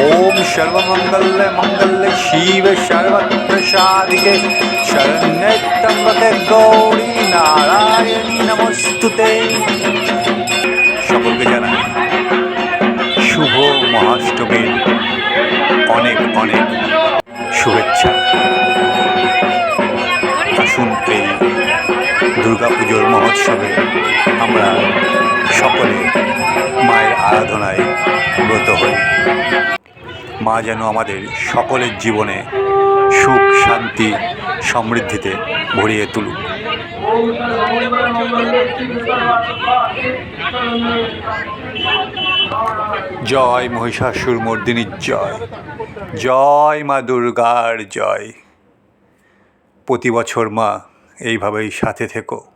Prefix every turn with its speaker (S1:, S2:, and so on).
S1: ओम सर्वमंगल मंगल शिव सर्वत्र साधिके शरण्ये त्र्यंबके गौरी নারায়ণী নমস্তুতে সকলকে জানাই শুভ মহাষ্টমীর অনেক অনেক শুভেচ্ছা দুর্গাপুজোর মহোৎসবে আমরা সকলে মায়ের আরাধনায় ব্রত হই। মা যেন আমাদের সকলের জীবনে সুখ, শান্তি, সমৃদ্ধিতে ভরিয়ে তুলুক। জয় মহিষাসুর মর্দিনীর জয়। জয় মা দুর্গার জয়। প্রতি বছর মা এইভাবেই সাথে থেকো।